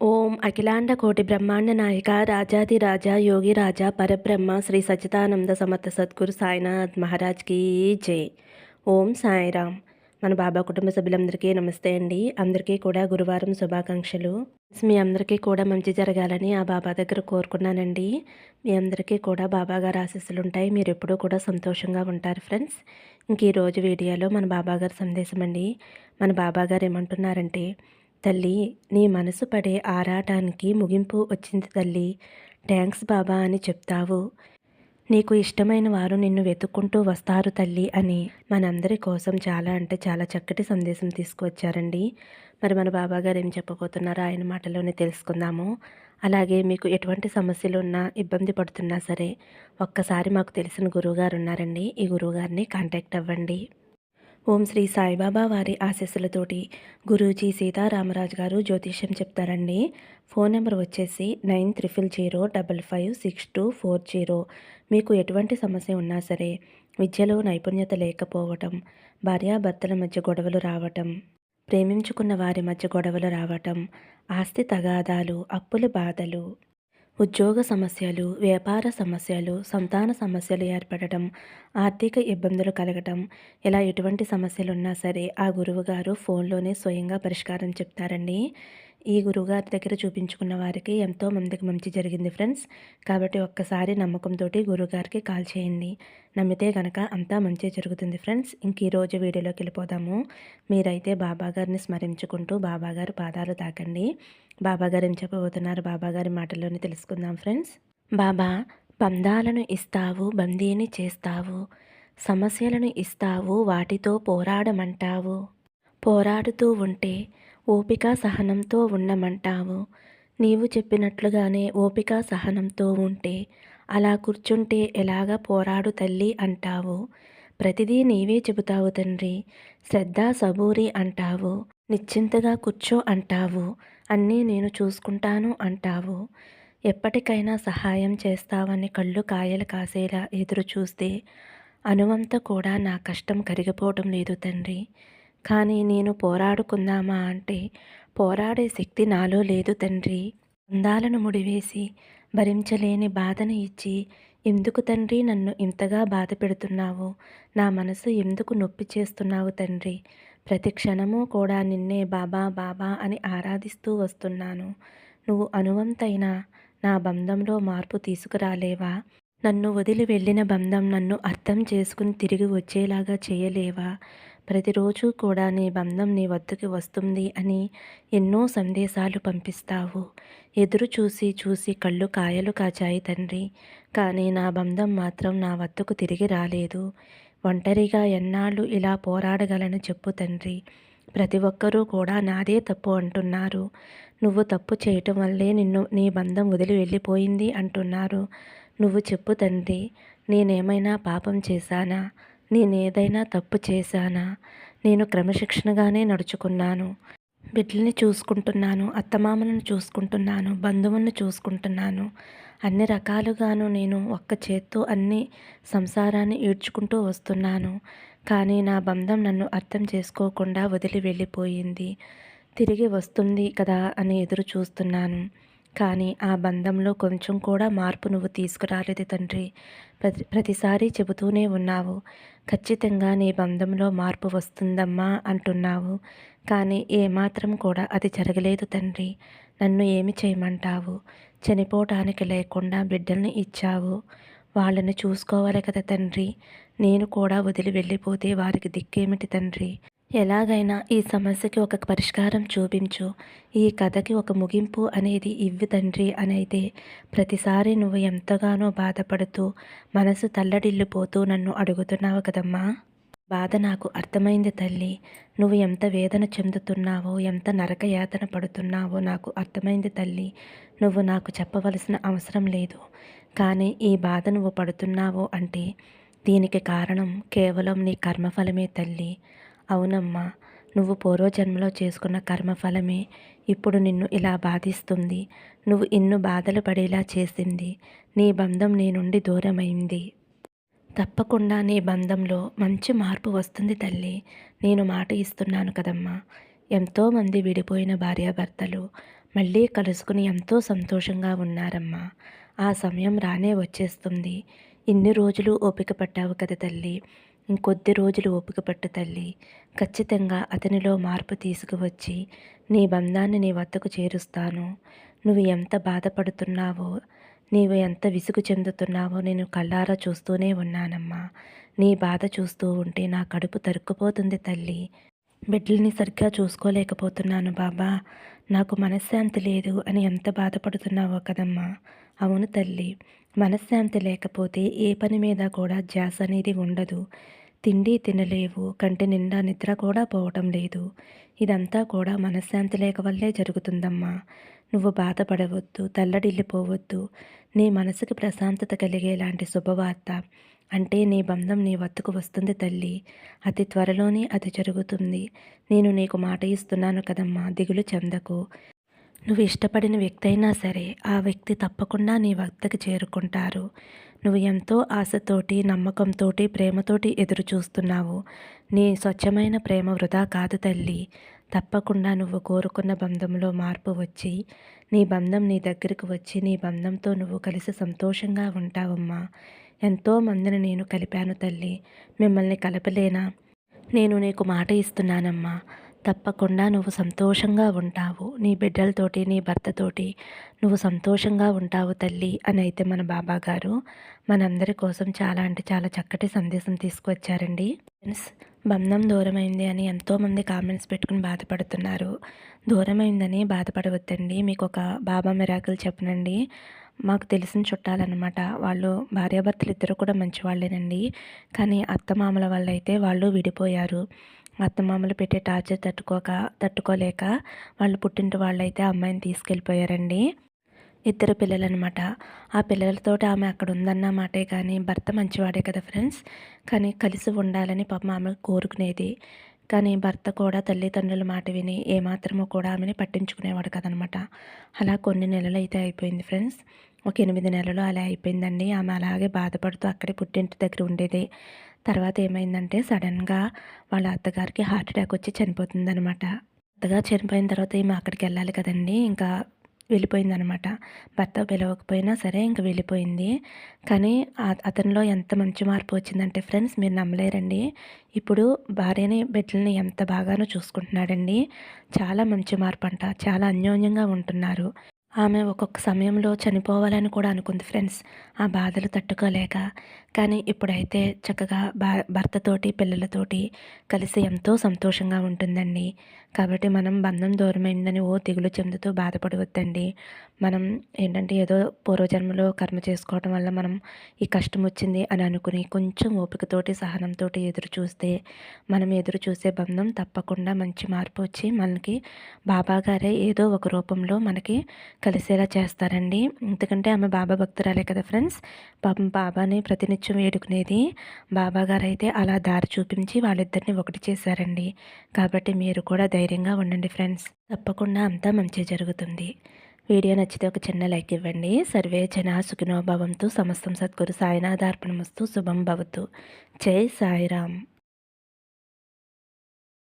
ఓం అఖిలాండ కోటి బ్రహ్మాండ నాయక రాజాది రాజా యోగి రాజా పరబ్రహ్మ శ్రీ సచ్చిదానంద సమర్థ సద్గురు సాయినాథ్ మహారాజ్కి జై. ఓం సాయిరామ్. మన బాబా కుటుంబ సభ్యులందరికీ నమస్తే అండి. అందరికీ కూడా గురువారం శుభాకాంక్షలు. మీ అందరికీ కూడా మంచి జరగాలని ఆ బాబా దగ్గర కోరుకున్నానండి. మీ అందరికీ కూడా బాబా గారు ఆశీస్సులు ఉంటాయి. మీరు ఎప్పుడూ కూడా సంతోషంగా ఉంటారు ఫ్రెండ్స్. ఇంక ఈరోజు వీడియోలో మన బాబాగారి సందేశం అండి. మన బాబా గారు ఏమంటున్నారంటే తల్లి నీ మనసు పడే ఆరాటానికి ముగింపు వచ్చింది తల్లి. థ్యాంక్స్ బాబా అని చెప్తావు. నీకు ఇష్టమైన వారు నిన్ను వెతుక్కుంటూ వస్తారు తల్లి అని మనందరి కోసం చాలా అంటే చాలా చక్కటి సందేశం తీసుకువచ్చారండి. మరి మన బాబా గారు ఏం చెప్పబోతున్నారో ఆయన మాటలోనే తెలుసుకుందాము. అలాగే మీకు ఎటువంటి సమస్యలు ఉన్నా ఇబ్బంది పడుతున్నా సరే ఒక్కసారి మాకు తెలిసిన గురువుగారు ఉన్నారండి. ఈ గురువుగారిని కాంటాక్ట్ అవ్వండి. ఓం శ్రీ సాయిబాబా వారి ఆశీస్సులతోటి గురూజీ సీతారామరాజు గారు జ్యోతిష్యం చెప్తారండి. ఫోన్ నెంబర్ వచ్చేసి nine triple zero double five six two four zero. మీకు ఎటువంటి సమస్య ఉన్నా సరే విద్యలో నైపుణ్యత లేకపోవటం భార్యాభర్తల మధ్య గొడవలు రావటం ప్రేమించుకున్న వారి మధ్య గొడవలు రావటం ఆస్తి తగాదాలు అప్పుల బాధలు ఉద్యోగ సమస్యలు వ్యాపార సమస్యలు సంతాన సమస్యలు ఏర్పడటం ఆర్థిక ఇబ్బందులు కలగటం ఇలా ఎటువంటి సమస్యలు ఉన్నా సరే ఆ గురువుగారు ఫోన్లోనే స్వయంగా పరిష్కారం చెప్తారండి. ఈ గురువుగారి దగ్గర చూపించుకున్న వారికి ఎంతో మందికి మంచి జరిగింది ఫ్రెండ్స్. కాబట్టి ఒక్కసారి నమ్మకంతో గురువుగారికి కాల్ చేయండి. నమ్మితే కనుక అంతా మంచి జరుగుతుంది ఫ్రెండ్స్. ఇంక ఈరోజు వీడియోలోకి వెళ్ళిపోదాము. మీరైతే బాబాగారిని స్మరించుకుంటూ బాబాగారు పాదాలు తాకండి. బాబాగారు ఏం చెప్పబోతున్నారు? బాబాగారి మాటల్లోనే తెలుసుకుందాం ఫ్రెండ్స్. బాబా పందాలను ఇస్తావు బందీని చేస్తావు. సమస్యలను ఇస్తావు వాటితో పోరాడమంటావు. పోరాడుతూ ఉంటే ఓపిక సహనంతో ఉండమంటావు నీవు చెప్పినట్లుగానే ఓపిక సహనంతో ఉంటే అలా కూర్చుంటే ఎలాగ పోరాడు తల్లి అంటావు. ప్రతిదీ నీవే చెబుతావు తండ్రి. శ్రద్ధ సబూరి అంటావు. నిశ్చింతగా కూర్చో అంటావు. అన్నీ నేను చూసుకుంటాను అంటావు. ఎప్పటికైనా సహాయం చేస్తావని కళ్ళు కాయలు కాసేలా ఎదురు చూస్తే అనువంత కూడా నా కష్టం కరిగిపోవటం లేదు తండ్రి. కానీ నేను పోరాడుకుందామా అంటే పోరాడే శక్తి నాలో లేదు తండ్రి. అందాలను ముడివేసి భరించలేని బాధను ఇచ్చి ఎందుకు తండ్రి నన్ను ఇంతగా బాధ పెడుతున్నావు? నా మనసు ఎందుకు నొప్పి చేస్తున్నావు తండ్రి? ప్రతి క్షణము కూడా నిన్నే బాబా బాబా అని ఆరాధిస్తూ వస్తున్నాను. నువ్వు అనువంతైన నా బంధంలో మార్పు తీసుకురాలేవా? నన్ను వదిలి వెళ్ళిన బంధం నన్ను అర్థం చేసుకుని తిరిగి వచ్చేలాగా చేయలేవా? ప్రతిరోజు కూడా నీ బంధం నీ వద్దకు వస్తుంది అని ఎన్నో సందేశాలు పంపిస్తావు. ఎదురు చూసి చూసి కళ్ళు కాయలు కాచాయి తండ్రి. కానీ నా బంధం మాత్రం నా వద్దకు తిరిగి రాలేదు. ఒంటరిగా ఎన్నాళ్ళు ఇలా పోరాడగలను చెప్పు తండ్రి. ప్రతి ఒక్కరూ కూడా నాదే తప్పు అంటున్నారు. నువ్వు తప్పు చేయటం వల్లే నిన్ను నీ బంధం వదిలి వెళ్ళిపోయింది అంటున్నారు. నువ్వు చెప్పు తండ్రి నేనేమైనా పాపం చేశానా? నేనేదైనా తప్పు చేశానా? నేను క్రమశిక్షణగానే నడుచుకున్నాను. బిడ్డల్ని చూసుకుంటున్నాను అత్తమామలను చూసుకుంటున్నాను బంధువులను చూసుకుంటున్నాను. అన్ని రకాలుగాను నేను ఒక్క చేత్తో అన్ని సంసారాన్ని ఈడ్చుకుంటూ వస్తున్నాను. కానీ నా బంధం నన్ను అర్థం చేసుకోకుండా వదిలి వెళ్ళిపోయింది. తిరిగి వస్తుంది కదా అని ఎదురు చూస్తున్నాను కానీ ఆ బంధంలో కొంచెం కూడా మార్పు నువ్వు తీసుకురాలేదు తండ్రి. ప్రతి ప్రతిసారి చెబుతూనే ఉన్నావు. ఖచ్చితంగా నీ బంధంలో మార్పు వస్తుందమ్మా అంటున్నావు. కానీ ఏమాత్రం కూడా అది జరగలేదు తండ్రి. నన్ను ఏమి చేయమంటావు? చనిపోవటానికి లేకుండా బిడ్డల్ని ఇచ్చావు. వాళ్ళని చూసుకోవాలి కదా తండ్రి. నేను కూడా వదిలి వెళ్ళిపోతే వారికి దిక్కేమిటి తండ్రి? ఎలాగైనా ఈ సమస్యకి ఒక పరిష్కారం చూపించు. ఈ కథకి ఒక ముగింపు అనేది ఇవ్వు తండ్రి అనైతే ప్రతిసారి నువ్వు ఎంతగానో బాధపడుతూ మనసు తల్లడిల్లిపోతూ నన్ను అడుగుతున్నావు కదమ్మా. బాధ నాకు అర్థమైంది తల్లి. నువ్వు ఎంత వేదన చెందుతున్నావో ఎంత నరక యాతన పడుతున్నావో నాకు అర్థమైంది తల్లి. నువ్వు నాకు చెప్పవలసిన అవసరం లేదు. కానీ ఈ బాధ నువ్వు పడుతున్నావో అంటే దీనికి కారణం కేవలం నీ కర్మఫలమే తల్లి. అవునమ్మా నువ్వు పూర్వజన్మలో చేసుకున్న కర్మఫలమే ఇప్పుడు నిన్ను ఇలా బాధిస్తుంది. నువ్వు ఇన్ను బాధలు పడేలా చేసింది. నీ బంధం నీ నుండి దూరమైంది. తప్పకుండా నీ బంధంలో మంచి మార్పు వస్తుంది తల్లి. నేను మాట ఇస్తున్నాను కదమ్మా. ఎంతోమంది విడిపోయిన భార్యాభర్తలు మళ్ళీ కలుసుకుని ఎంతో సంతోషంగా ఉన్నారమ్మా. ఆ సమయం రానే వచ్చేస్తుంది. ఇన్ని రోజులు ఓపిక పట్టావు కదా తల్లి. ఇంకొద్ది రోజులు ఓపిక పట్టు తల్లి. ఖచ్చితంగా అతనిలో మార్పు తీసుకువచ్చి నీ బంధాన్ని నీ వద్దకు చేరుస్తాను. నువ్వు ఎంత బాధపడుతున్నావో నీవు ఎంత విసుగు చెందుతున్నావో నేను కళ్ళారా చూస్తూనే ఉన్నానమ్మా. నీ బాధ చూస్తూ ఉంటే నా కడుపు తరుక్కుపోతుంది తల్లి. బిడ్డల్ని సరిగ్గా చూసుకోలేకపోతున్నాను బాబా. నాకు మనశ్శాంతి లేదు అని ఎంత బాధపడుతున్నావో కదమ్మా. అవును తల్లి మనశ్శాంతి లేకపోతే ఏ పని మీద కూడా ధ్యాస అనేది ఉండదు. తిండి తినలేవు కంటి నిండా నిద్ర కూడా పోవటం లేదు. ఇదంతా కూడా మనశ్శాంతి లేక వల్లే జరుగుతుందమ్మా. నువ్వు బాధపడవద్దు తల్లడిల్లిపోవద్దు. నీ మనసుకి ప్రశాంతత కలిగేలాంటి శుభవార్త. అంటే నీ బంధం నీ వద్దకు వస్తుంది తల్లి. అతి త్వరలోనే అది జరుగుతుంది. నేను నీకు మాట ఇస్తున్నాను కదమ్మా దిగులు చెందకు. నువ్వు ఇష్టపడిన వ్యక్తి అయినా సరే ఆ వ్యక్తి తప్పకుండా నీ వద్దకు చేరుకుంటారు. నువ్వు ఎంతో ఆశతోటి నమ్మకంతోటి ప్రేమతోటి ఎదురు చూస్తున్నావు నీ స్వచ్ఛమైన ప్రేమ వృధా కాదు తల్లి. తప్పకుండా నువ్వు కోరుకున్న బంధంలో మార్పు వచ్చి నీ బంధం నీ దగ్గరికి వచ్చి నీ బంధంతో నువ్వు కలిసి సంతోషంగా ఉంటావమ్మా. ఎంతో మందిని నేను కలిపాను తల్లి. మిమ్మల్ని కలపలేనా? నేను నీకు మాట ఇస్తున్నానమ్మా. తప్పకుండా నువ్వు సంతోషంగా ఉంటావు. నీ బిడ్డలతోటి నీ భర్తతోటి నువ్వు సంతోషంగా ఉంటావు తల్లి అని అయితే మన బాబా గారు మనందరి కోసం చాలా అంటే చాలా చక్కటి సందేశం తీసుకువచ్చారండి. ఫ్రెండ్స్ బంధం దూరమైంది అని ఎంతోమంది కామెంట్స్ పెట్టుకుని బాధపడుతున్నారు. దూరమైందని బాధపడవద్దండి. మీకు ఒక బాబా మిరాకులు చెప్పనండి. మాకు తెలిసిన చుట్టాలన్నమాట. వాళ్ళు భార్యాభర్తలు ఇద్దరు కూడా మంచి వాళ్ళేనండి కానీ అత్తమామల వల్ల అయితే వాళ్ళు విడిపోయారు. అత్తమామలు పెట్టే టార్చర్ తట్టుకోక తట్టుకోలేక వాళ్ళు పుట్టింటి వాళ్ళైతే అమ్మాయిని తీసుకెళ్ళిపోయారండి. ఇద్దరు పిల్లలనమాట. ఆ పిల్లలతోటి ఆమె అక్కడ ఉందన్న మాటే కానీ భర్త మంచివాడే కదా ఫ్రెండ్స్? కానీ కలిసి ఉండాలని పాపం ఆమె కోరుకునేది. కానీ భర్త కూడా తల్లిదండ్రుల మాట విని ఏమాత్రమో కూడా ఆమెని పట్టించుకునేవాడు కదనమాట. అలా కొన్ని నెలలు అయితే అయిపోయింది ఫ్రెండ్స్. ఒక ఎనిమిది నెలలు అలా అయిపోయిందండి. ఆమె అలాగే బాధపడుతూ అక్కడే పుట్టింటి దగ్గర ఉండేది. తర్వాత ఏమైందంటే సడన్గా వాళ్ళ అత్తగారికి హార్ట్ అటాక్ వచ్చి చనిపోతుందనమాట అత్తగారు చనిపోయిన తర్వాత ఈమె అక్కడికి వెళ్ళాలి కదండి. ఇంకా వెళ్ళిపోయిందనమాట భర్త పిలవకపోయినా సరే ఇంకా వెళ్ళిపోయింది. కానీ అతనిలో ఎంత మంచి మార్పు వచ్చిందంటే ఫ్రెండ్స్ మీరు నమ్మలేరండి. ఇప్పుడు భార్యని బిడ్డల్ని ఎంత బాగానో చూసుకుంటున్నాడండి. చాలా మంచి మార్పు అంట చాలా అన్యోన్యంగా ఉంటున్నారు. ఆమె ఒక్కొక్క సమయంలో చనిపోవాలని కూడా అనుకుంది ఫ్రెండ్స్. ఆ బాధలు తట్టుకోలేక కానీ ఇప్పుడైతే చక్కగా భర్తతోటి పిల్లలతోటి కలిసి ఎంతో సంతోషంగా ఉంటుందండి. కాబట్టి మనం బంధం దూరమైందని ఓ దిగులు చెందుతూ బాధపడవద్దండి. మనం ఏంటంటే ఏదో పూర్వజన్మలో కర్మ చేసుకోవడం వల్ల మనం ఈ కష్టం వచ్చింది అని అనుకుని కొంచెం ఓపికతోటి సహనంతో ఎదురు చూస్తే మనం ఎదురు చూసే బంధం తప్పకుండా మంచి మార్పు వచ్చి మనకి బాబా గారే ఏదో ఒక రూపంలో మనకి కలిసేలా చేస్తారండి. ఎందుకంటే ఆమె బాబా భక్తురాలే కదా ఫ్రెండ్స్. పాపం బాబాని ప్రతినిత్యం వేడుకునేది బాబా అయితే అలా దారి చూపించి వాళ్ళిద్దరిని ఒకటి చేశారండి. కాబట్టి మీరు కూడా ధైర్యంగా ఉండండి ఫ్రెండ్స్. తప్పకుండా అంతా మంచి జరుగుతుంది. వీడియో నచ్చితే ఒక చిన్న లైక్ ఇవ్వండి. సర్వే జన సుఖినోభవంతు సమస్తం సద్గురు సాయినాథార్పణమస్తు శుభం భవతు. జై సాయిరామ్.